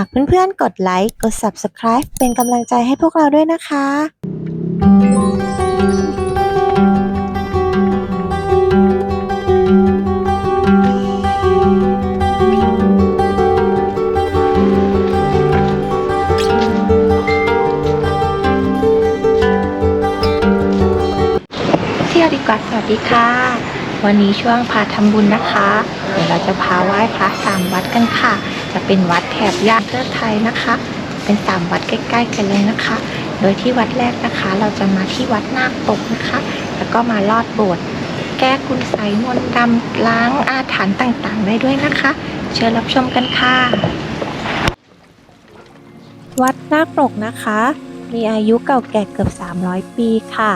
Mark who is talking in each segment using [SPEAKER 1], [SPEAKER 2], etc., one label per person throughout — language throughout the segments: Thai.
[SPEAKER 1] ากเพื่อนๆ กดไลค์ กด Subscribe เป็นกำลังใจให้พวกเราด้วยนะคะที่ยวดีกว่าสวัสดีค่ะ วันนี้ช่วงพาทำบุญนะคะ เดี๋ยวเราจะพาไหว้พระสามวัดกันค่ะ จะเป็นวัดแถบย่านเทิดไทยนะคะ เป็นสามวัดใกล้ ๆ กันเลยนะคะ โดยที่วัดแรกนะคะ เราจะมาที่วัดนาคปกนะคะ แล้วก็มาลอดโบสถ์แก้คุณไสยมนต์ดำล้างอาถรรพ์ต่างๆ ได้ด้วยนะคะ เชิญรับชมกันค่ะ วัดนาคปกนะคะ มีอายุเก่าแก่เกือบ 300 ปีค่ะ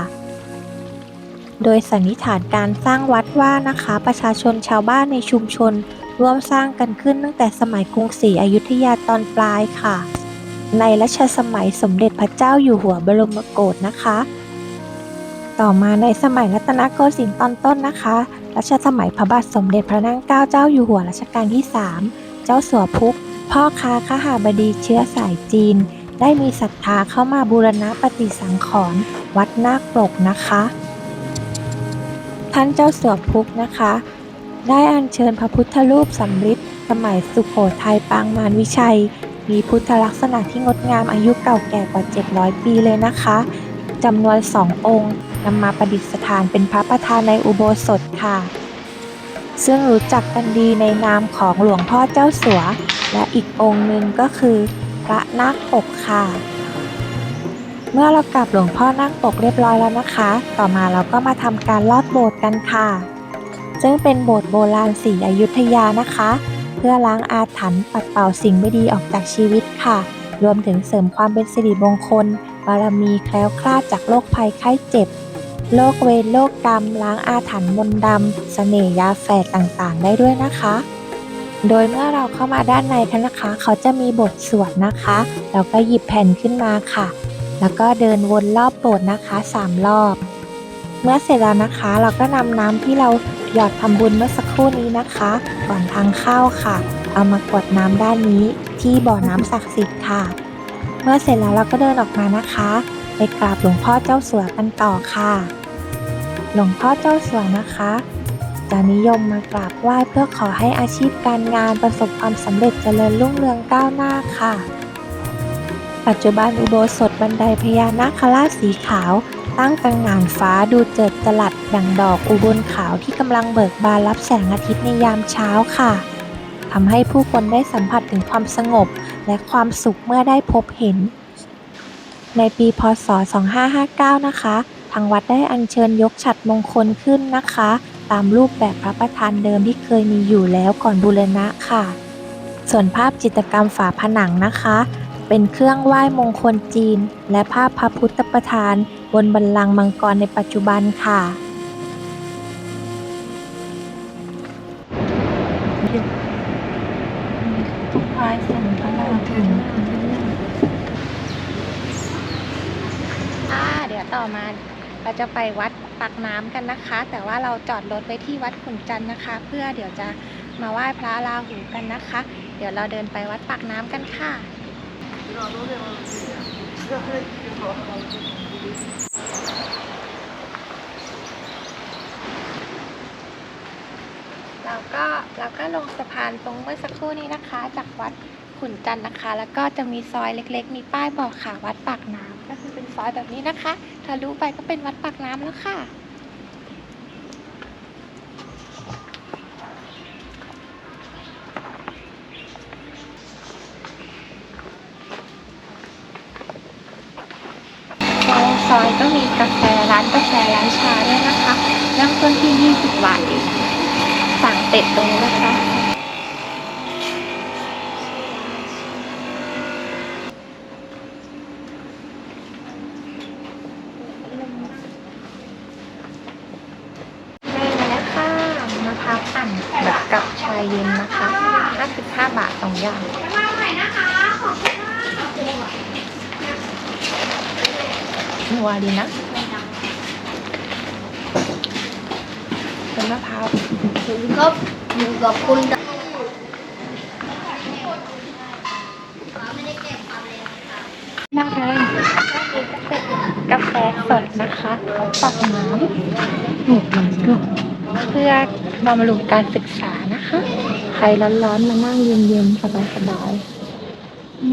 [SPEAKER 1] โดยสันนิษฐานการสร้างวัดว่านะคะ ประชาชนชาวบ้านในชุมชน ร่วมสร้างกันขึ้นตั้งแต่สมัยกรุงศรีอยุธยาตอนปลายค่ะ ในรัชสมัยสมเด็จพระเจ้าอยู่หัวบรมโกศนะคะ ต่อมาในสมัยรัตนโกสินทร์ตอนต้นนะคะ รัชสมัยพระบาทสมเด็จพระนั่งเกล้าเจ้าอยู่หัวรัชกาลที่ 3 เจ้าสัวพุกพ่อค้าข้าหาบดีเชื้อสายจีน ได้มีศรัทธาเข้ามาบูรณะปฏิสังขรณ์วัดนาคปรกนะคะ ท่านเจ้าสัวพุกนะคะ ได้อัญเชิญพระพุทธรูปสำริดสมัยสุโขทัยปางมารวิชัย มีพุทธลักษณะที่งดงามอายุเก่าแก่กว่า 700 ปีเลยนะคะจำนวนสององค์นำมาประดิษฐานเป็นพระประธานในอุโบสถค่ะ ซึ่งรู้จักกันดีในนามของหลวงพ่อเจ้าสัว และอีกองค์หนึ่งก็คือ พระนาคปกค่ะ เมื่อเรากราบหลวงพ่อนั่งปกเรียบร้อยแล้วนะคะ ต่อมาเราก็มาทำการลอดโบสถ์กันค่ะ ซึ่งเป็นโบสถ์โบราณสีอยุธยานะคะ เพื่อล้างอาถรรพ์ปัดเป่าสิ่งไม่ดีออกจากชีวิตค่ะ รวมถึงเสริมความเป็นสิริมงคล บารมีแคล้วคลาดจากโรคภัยไข้เจ็บโรคเวรโรคกรรม ล้างอาถรรพ์มนต์ดำเสน่ห์ยาแฝดต่างๆ ได้ด้วยนะคะ โดยเมื่อเราเข้ามาด้านในนะคะ เขาจะมีบทสวดนะคะ เราก็หยิบแผ่นขึ้นมาค่ะ แล้วก็เดินวนรอบโบสถ์นะคะสามรอบ เมื่อเสร็จแล้วนะคะ เราก็นำน้ำที่เรา หยอดทำบุญเมื่อสักครู่นี้นะคะ ก่อนทางเข้าค่ะ เอามากรวดน้ำด้านนี้ที่บ่อน้ำศักดิ์สิทธิ์ค่ะ เมื่อเสร็จแล้วเราก็เดินออกมานะคะ ไปกราบหลวงพ่อเจ้าสัวกันต่อค่ะ หลวงพ่อเจ้าสัวนะคะจะนิยมมากราบไหว้เพื่อขอให้อาชีพการงานประสบความสำเร็จเจริญรุ่งเรืองก้าวหน้าค่ะ ปัจจุบันอุโบสถบันไดพญานาคราชสีขาว ตั้งกังงานฟ้าดูเจิดจลัด ดังดอกอุบลขาวที่กำลังเบิกบานรับแสงอาทิตย์ในยามเช้าค่ะทำให้ผู้คนได้สัมผัสถึงความสงบและความสุขเมื่อได้พบเห็น ในปีพศ 2559 นะคะ ทางวัดได้อัญเชิญยกฉัตรมงคลขึ้นนะคะ ตามรูปแบบพระประธานเดิมที่เคยมีอยู่แล้วก่อนบูรณะค่ะ ส่วนภาพจิตรกรรมฝาผนังนะคะ เป็นเครื่องไหว้มงคลจีน และภาพพระพุทธประธานบนบัลลังก์มังกรในปัจจุบันค่ะ ค่ะเดี๋ยวต่อมาเราจะไปวัดปากน้ำกันนะคะ แต่ว่าเราจอดรถไว้ที่วัดขุนจันทร์นะคะ เพื่อเดี๋ยวจะมาไหว้พระราหูกันนะคะ เดี๋ยวเราเดินไปวัดปากน้ำกันค่ะเราก็เราก็ลงสะพานตรงเมื่อสักครู่นี้นะคะ จากวัด ขุนจันทร์นะคะ แล้วก็จะมีซอยเล็กๆ มีป้ายบอกค่ะวัดปากน้ำก็คือเป็นซอยแบบนี้นะคะทะลุไปก็เป็นวัดปากน้ำแล้วค่ะซอยก็มีกาแฟร้านกาแฟร้านชาด้วยนะคะเริ่มต้นที่ 20 บาทเองสั่งเสร็จตรงนี้นะคะ ได้มาแล้วค่ะมะพร้าวปั่นแบบกับชายเย็นนะคะ 55 บาทสองอย่าง นัวดีนะเป็นมะพร้าว
[SPEAKER 2] ถึงก็อยู่กับคุณนั่งเลย
[SPEAKER 1] กาแฟสดนะคะเขาตักน้
[SPEAKER 2] โอ้โหก็ำ
[SPEAKER 1] เพื่อบำรุงการศึกษานะคะ ใครร้อนๆมานั่งเย็นๆสบาย
[SPEAKER 2] อืมดูดี
[SPEAKER 1] ๆ ก่อ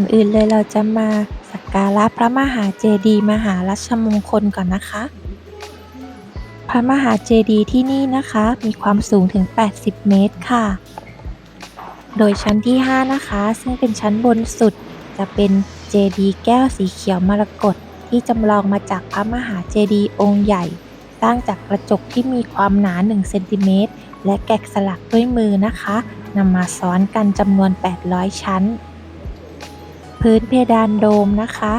[SPEAKER 1] นอื่นเลยเราจะมาสักการะพระมหาเจดีย์มหารัชมงคลก่อนนะคะ ระมหาเจดีย์ที่นี่นะคะ มีความสูงถึง 80 เมตรค่ะ โดยชั้นที่ 5 นะคะ ซึ่งเป็นชั้นบนสุดจะเป็นเจดีย์แก้วสีเขียวมรกตที่จำลองมาจากพระมหาเจดีย์องค์ใหญ่ สร้างจากกระจกที่มีความหนา 1 เซนติเมตรและแกะสลักด้วยมือนะคะนำมาซ้อนกันจำนวน 800 ชั้น พื้นเพดานโดมนะคะ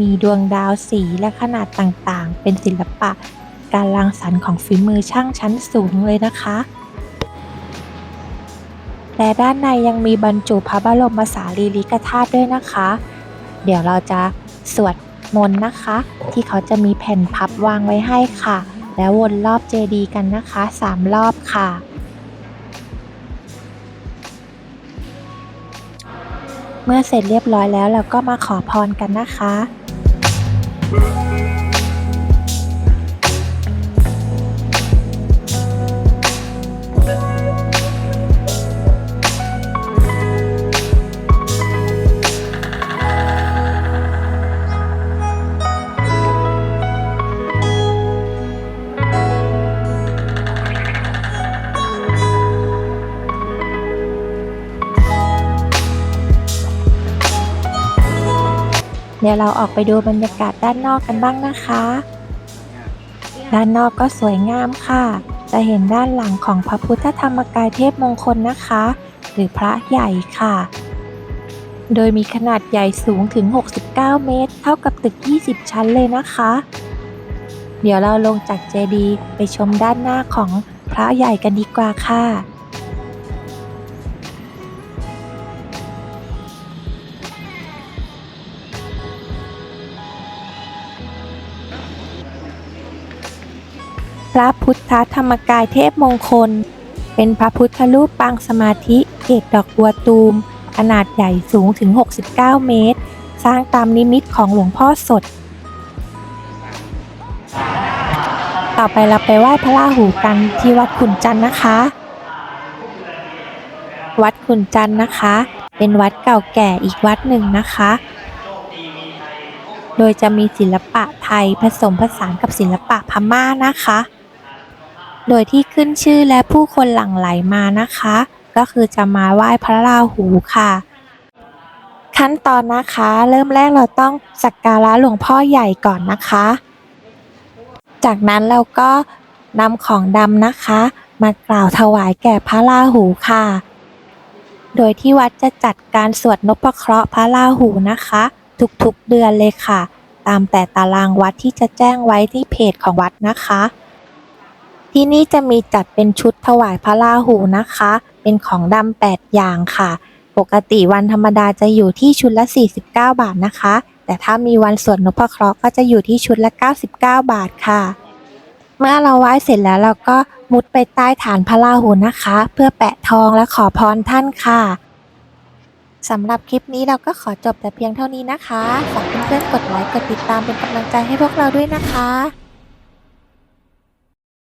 [SPEAKER 1] มีดวงดาวสีและขนาดต่างๆ เป็นศิลปะ การรังสรรค์ของฝีมือช่างชั้นสูงเลยนะคะ และด้านในยังมีบรรจุพระบรมสารีริกธาตุด้วยนะคะ เดี๋ยวเราจะสวดมนต์นะคะ ที่เขาจะมีแผ่นพับวางไว้ให้ค่ะ แล้ววนรอบเจดีย์กันนะคะสามรอบค่ะเมื่อเสร็จเรียบร้อยแล้วเราก็มาขอพรกันนะคะ เดี๋ยวเราออกไปดูบรรยากาศด้านนอกกันบ้างนะคะ ด้านนอกก็สวยงามค่ะ จะเห็นด้านหลังของพระพุทธธรรมกายเทพมงคลนะคะ หรือพระใหญ่ค่ะ โดยมีขนาดใหญ่สูงถึง 69 เมตร เท่ากับตึก 20 ชั้นเลยนะคะ เดี๋ยวเราลงจากเจดีย์ไปชมด้านหน้าของพระใหญ่กันดีกว่าค่ะ พระพุทธธรรมกายเทพมงคล เป็นพระพุทธรูปปางสมาธิเกตดอกบัวตูม ขนาดใหญ่สูงถึง 69 เมตร สร้างตามนิมิตของหลวงพ่อสด ต่อไปเราไปไหว้พระราหูกันที่วัดขุนจันทร์นะคะ วัดขุนจันทร์นะคะ เป็นวัดเก่าแก่อีกวัดหนึ่งนะคะ โดยจะมีศิลปะไทยผสมผสานกับศิลปะพม่านะคะ โดยที่ขึ้นชื่อและผู้คนหลั่งไหลมานะคะ ก็คือจะมาไหว้พระราหูค่ะ ขั้นตอนนะคะ เริ่มแรกเราต้องสักการะหลวงพ่อใหญ่ก่อนนะคะ จากนั้นเราก็นำของดำนะคะ มากล่าวถวายแก่พระราหูค่ะ โดยที่วัดจะจัดการสวดนพเคราะห์พระราหูนะคะ ทุกๆเดือนเลยค่ะ ตามแต่ตารางวัดที่จะแจ้งไว้ที่เพจของวัดนะคะ ที่นี่จะมีจัดเป็นชุดถวายพระราหูนะคะ เป็นของดำ8อย่างค่ะ ปกติวันธรรมดาจะอยู่ที่ชุดละ 49 บาทนะคะ แต่ถ้ามีวันสวดนพเคราะห์ก็จะอยู่ที่ชุดละ 99 บาทค่ะ เมื่อเราไหว้เสร็จแล้วเราก็มุดไปใต้ฐานพระราหูนะคะ เพื่อแปะทองและขอพรท่านค่ะสำหรับคลิปนี้เราก็ขอจบแต่เพียงเท่านี้นะคะ ฝากเพื่อนๆกดไลค์กดติดตามเป็นกำลังใจให้พวกเราด้วยนะคะ